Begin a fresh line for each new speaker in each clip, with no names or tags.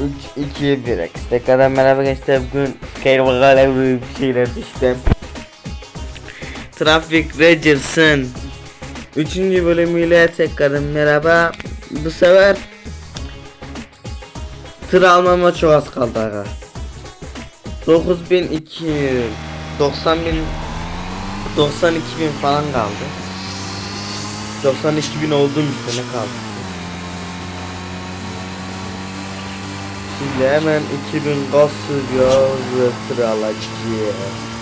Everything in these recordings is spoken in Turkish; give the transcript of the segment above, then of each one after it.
3, 2, 1 X. Tekrardan merhaba gençler. Bugün Kervagale bir şeyler işte. Traffic Rangers'ın 3. bölümüyle tekrardan merhaba. Bu sefer tır almama çok az kaldı aga. 9200 90 bin 92 bin falan kaldı. 92 bin oldum işte ne kaldı? Şimdi hemen 2000 gaz sürüyor ve tır alacağız.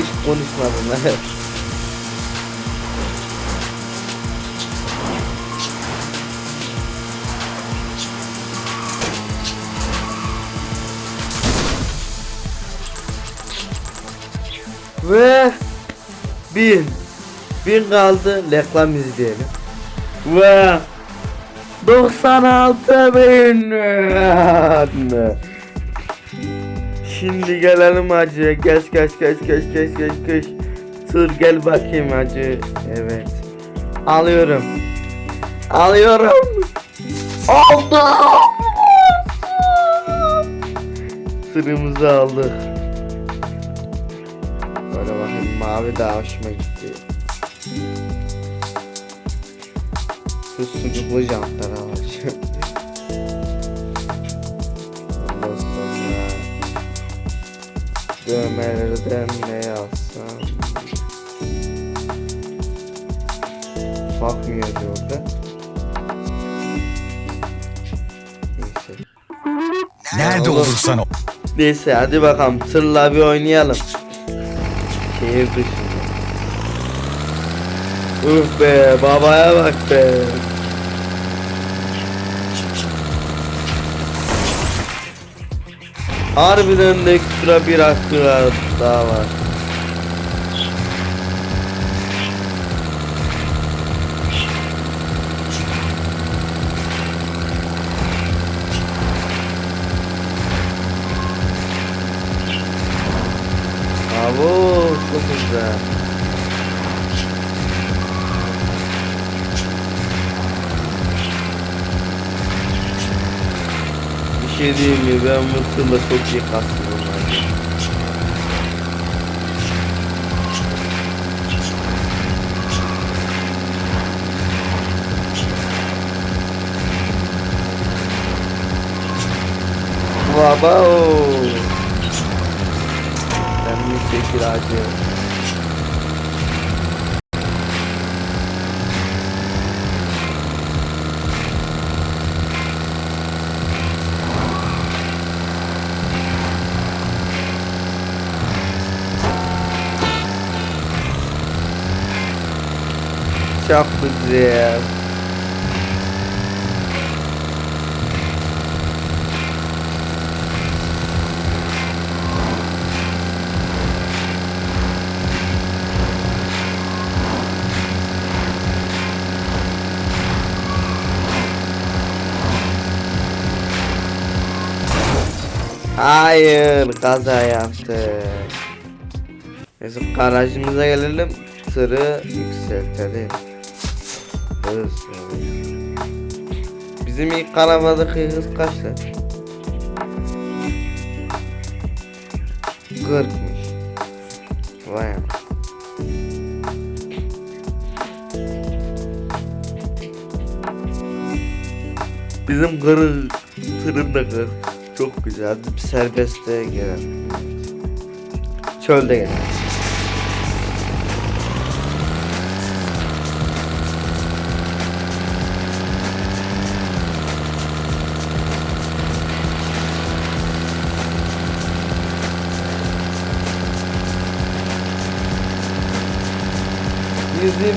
Hiç konuşmadım. Ve bin bin kaldı reklam izleyelim. Ve 96 bin Şimdi gelelim hacı. Geç geç geç geç geç geç geç. Tır gel bakayım hacı. Evet. Alıyorum. Alıyorum. Aldım. Tırımızı aldık. Böyle bakayım mavi daha hoşuma gitti. Şu sucuklu jantları alacağım. dövmelerden ne yazsam. Bakmıyor orada. Neyse.
Nerede
Oğlum.
olursan ol.
Neyse hadi bakalım. Tırla bir oynayalım. Şehir dışında. Uf be babaya bak be Harbiden de ekstra bir hakkı daha var. Bravo çok güzel şey diyeyim mi ben bu tırla çok iyi kastım. Baba o. Sen bir çekil acı. Çok güzel. Hayır kaza yaptı. Neyse garajımıza gelelim. Tırı yükseltelim. Hız. Bizim ilk arabadaki hız kaçtı? 40'mış. Vay am- Bizim kırı tırın da kır. Çok güzel. Hadi bir serbeste gelelim. Çölde gelelim. Evet.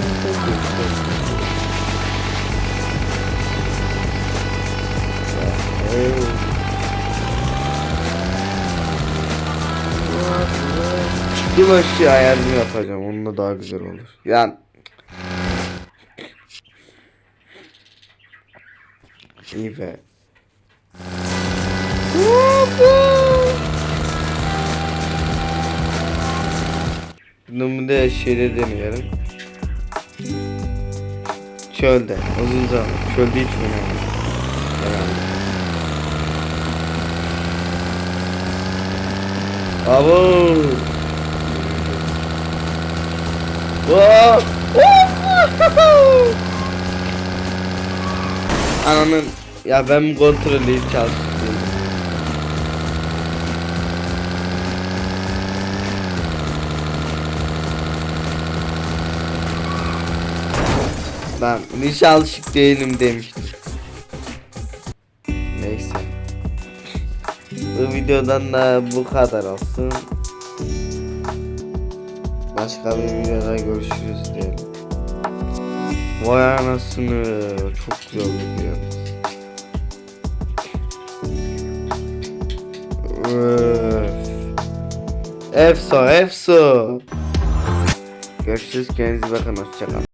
Çıktım aşağı ayarını yapacağım. Onunla daha güzel olur. Yani İyi be. Bunu da şeyde deneyelim. Çölde. Uzun zaman. Çölde hiç oynamadım. Herhalde. Abo. Ananın ya ben kontrolü hiç Ben hiç alışık değilim demiştim. Neyse. Bu videodan da bu kadar olsun. Başka bir videoda görüşürüz diyelim. Vay anasını çok güzel. Öf. Efso, efso. Görüşürüz kendinize bakın hoşçakalın.